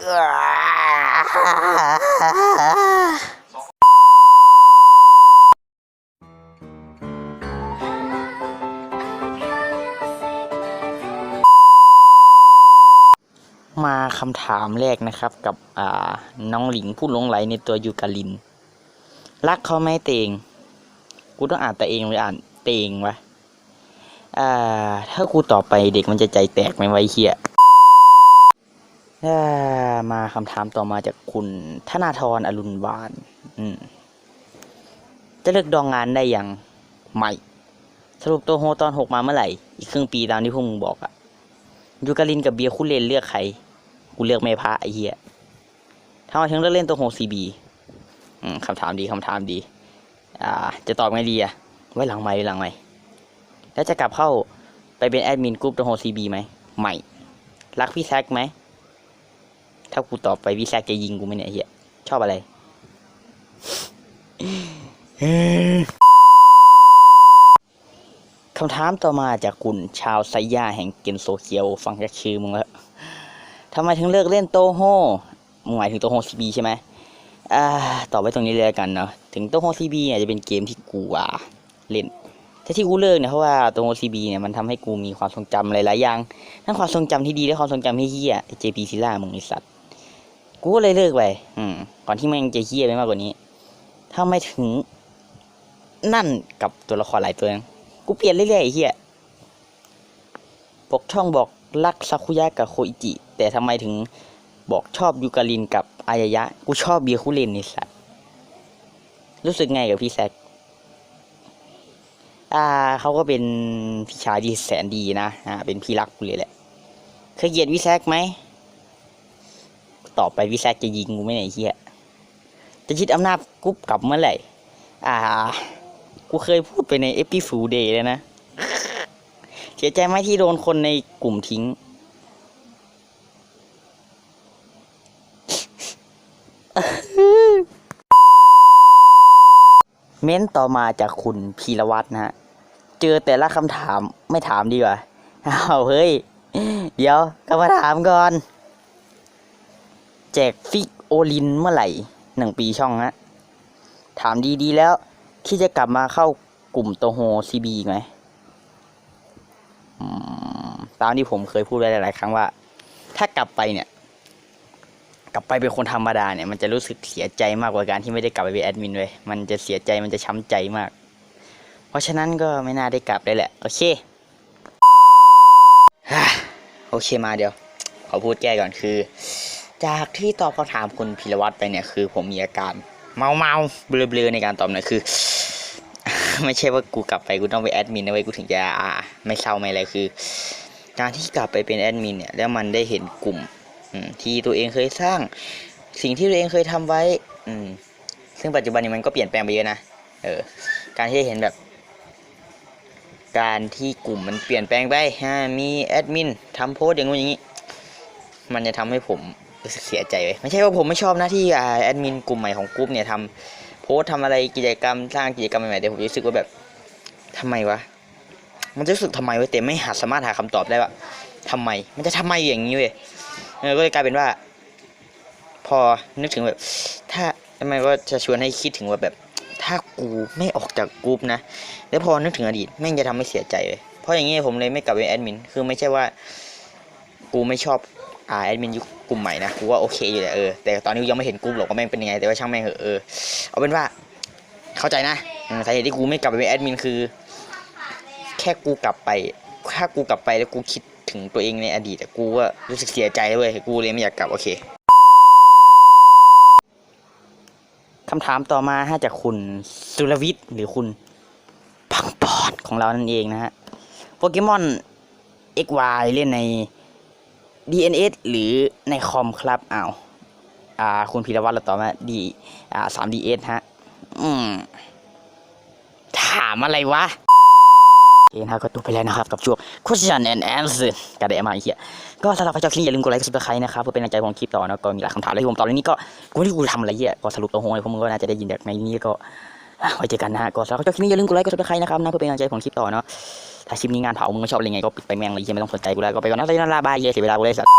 มาคำถามแรกนะครับกับน้องหลิงผู้หลงไหลในตัวยูกาลิน รักเขาไหมเตง กูต้องอ่านแต่เองหรืออ่านเตงวะถ้ากูตอบไปเด็กมันจะใจแตกไหมไว้เฮีย มาคำถามต่อมาจากคุณธนาธรอรุณวานอืมจะเลิกดองงานได้ยังไม่ สรุปตัวโฮตอนหกมาเมื่อไหร่ อีกครึ่งปีตามที่พวกมึงบอกอะยูการินกับเบียร์คู่เลนเลือกใคร กูเลือกไม่พระไอเหี้ยทำไมถึงเลือกเล่นตัวโฮซีบีอืมคำถามดีคำถามดี อ่า จะตอบไงดีอะไว้หลังไหมไว้หลังไหมแล้วจะกลับเข้าไปเป็นแอดมินกลุ่มตัวโฮซีบีไหมไม่ รักพี่แซกไหม ถ้ากูตอบไปพี่แซกจะยิงกูไหมเนี่ยเหี้ยชอบอะไรคำถามต่อมาจากคุณชาวไซย่าแห่งเกมโซเคียวฟังจากชื่อมึงแล้วทำไมถึงเลิกเล่นโตโฮมึงหมายถึงโตโฮซีบีใช่ไหมอ่าตอบไว้ตรงนี้เลยกันเนาะถึงโตโฮซีบีเนี่ยจะเป็นเกมที่กูอะเล่นแต่ที่กูเลิกเนี่ยเพราะว่าโตโฮซีบีเนี่ยมันทำให้กูมีความทรงจำหลายๆอย่างทั้งความทรงจำที่ดีและความทรงจำที่เฮี้ยเจพีซิล่ามึงไอสัตว์ กูก็เลยเลิกไปอืม ก่อนที่ม่งจะเฮี้ยไปมากกว่านี้ทำไม่ถึง นั่นกับตัวละครหลายตัวนั้นกูเปลี่ยนเรื่อยๆไอ้เฮี้ยปกช่องบอกรักซากุยะกับโคอิจิ แต่ทำไมถึงบอกชอบยูการินกับอายายะ กูชอบเบียคุเรนนี่สัตว์รู้สึกไงกับพี่แซกอ่าเขาก็เป็นพี่ชายที่แสนดีนะ อ่า เป็นพี่รักกูเลยแหละ เคยเกลียดวิแซกไหม ตอไปวิแซกจะยิงกูไม่ไหนยไอ้เฮียจะยึดอำนาจกรุ๊ปกลับเมื่อไหร่ อ่า กูเคยพูดไปในเอพิฟูเดย์เลยนะ เสียใจไหมที่โดนคนในกลุ่มทิ้ง เม้นต่อมาจากคุณพีรวัตรนะฮะ เจอแต่ละคำถามไม่ถามดีกว่าเอาเฮ้ย เดี๋ยวก็มาถามก่อน แจกฟิกโอลินเมื่อไหร่หนึ่งปีช่องฮะถามดีๆแล้วที่จะกลับมาเข้ากลุ่มโตโฮซีบีไหมอืมตามที่ผมเคยพูดไว้หลายๆครั้งว่า ถ้ากลับไปเนี่ย กลับไปเป็นคนธรรมดาเนี่ยมันจะรู้สึกเสียใจมากกว่าการที่ไม่ได้กลับไปเป็นแอดมินเลยมันจะเสียใจมันจะช้ำใจมาก เพราะฉะนั้นก็ไม่น่าได้กลับเลยแหละ โอเคโอเคมาเดี๋ยว ขอพูดแก้ก่อนคือ จากที่ตอบคำถามคุณพิรวัตรไปเนี่ยคือ ผมมีอาการเมาเมาเบลอๆในการตอบเนี่ยคือ ไม่ใช่ว่ากูกลับไปกูต้องไปแอดมินนะเว้ยกูถึงจะอ่าไม่เศร้าไม่อะไรคือ การที่กลับไปเป็นแอดมินเนี่ยแล้วมันได้เห็นกลุ่มที่ตัวเองเคยสร้าง สิ่งที่ตัวเองเคยทำไว้ อืม ซึ่งปัจจุบันนี้มันก็เปลี่ยนแปลงไปเยอะนะเออ การที่เห็นแบบ การที่กลุ่มมันเปลี่ยนแปลงไปฮะมีแอดมินทำโพสต์อย่างงู้นอย่างนี้ มันจะทำให้ผม รู้สึกเสียใจเลยไม่ใช่ว่าผมไม่ชอบนะที่อแอดมินกลุ่มใหม่ของกลุ่มเนี่ยทำโพสทำอะไรกิจกรรมสร้างกิจกรรมใหม่ๆแต่ผมรู้สึกว่าแบบทำไมวะมันจะรู้สึกทำไมวะแต่ไม่หาสามารถหาคำตอบได้ว่าทำไม มันจะทำไมอย่างนี้เว้ยก็เลยกลายเป็นว่า พอนึกถึงแบบ ถ้าทำไมว่าจะชวนให้คิดถึงว่าแบบ ถ้ากูไม่ออกจากกลุ่มนะแล้วพอนึกถึงอดีตแม่งจะทำให้เสียใจเลยเพราะอย่างงี้ผมเลยไม่กลับไปแอดมิน คือไม่ใช่ว่า กูไม่ชอบ อ่าแอดมินยุคกลุ่มใหม่นะกูว่าโอเคอยู่แหละเออแต่ตอนนี้ยังไม่เห็นกลุ่มหรอกว่าแม่งเป็นยังไงแต่ว่าช่างแม่งเหอะเออเอาเป็นว่าเข้าใจนะสาเหตุที่กูไม่กลับไปเป็นแอดมินคือ แค่กูกลับไปถ้ากูกลับไปแล้วกูคิดถึงตัวเองในอดีตกูก็รู้สึกเสียใจเว้ยกูเลยไม่อยากกลับโอเคคำถามต่อมาฮะจากคุณสุรวิทย์หรือคุณพังปอนของเรานั่นเองนะฮะโปเกมอน XY เล่นใน DNS หรือในคอมครับอ้าวอ่าคุณพีรวัตรเราตอบมาดีอ่า 3DS ฮะ อืม ถามอะไรวะโอเคนะครับก็จบไปแล้วนะครับ กับช่วง question and answer กระเดะมาไอ้เหี้ยก็สำหรับใครชอบคลิปนี้อย่าลืมกดไลค์กดซับสไครต์นะครับเพื่อเป็นกำลังใจของคลิปต่อนะก็มีหลายคำถามเลยที่ผมตอบแล้วนี่ก็กูไม่รู้กูทำอะไรเหี้ยก็สรุปตัวโฮงเลยพวกมึงก็น่าจะได้ยินจากในนี้ก็ไว้เจอกันนะฮะก็สำหรับใครชอบคลิปนี้อย่าลืมกดไลค์กดซับสไครต์นะครับนะเพื่อเป็นกำลังใจของคลิปต่อเนาะ ถ้าคลิปนี้งานเผามึงไม่ชอบอะไรไงก็ปิดไปแม่งเลยเหี้ยไม่ต้องสนใจกูแล้วก็ไปก่อนนะสวัสดีนะลาบายเหี้ยเสียเวลากูเลยสัต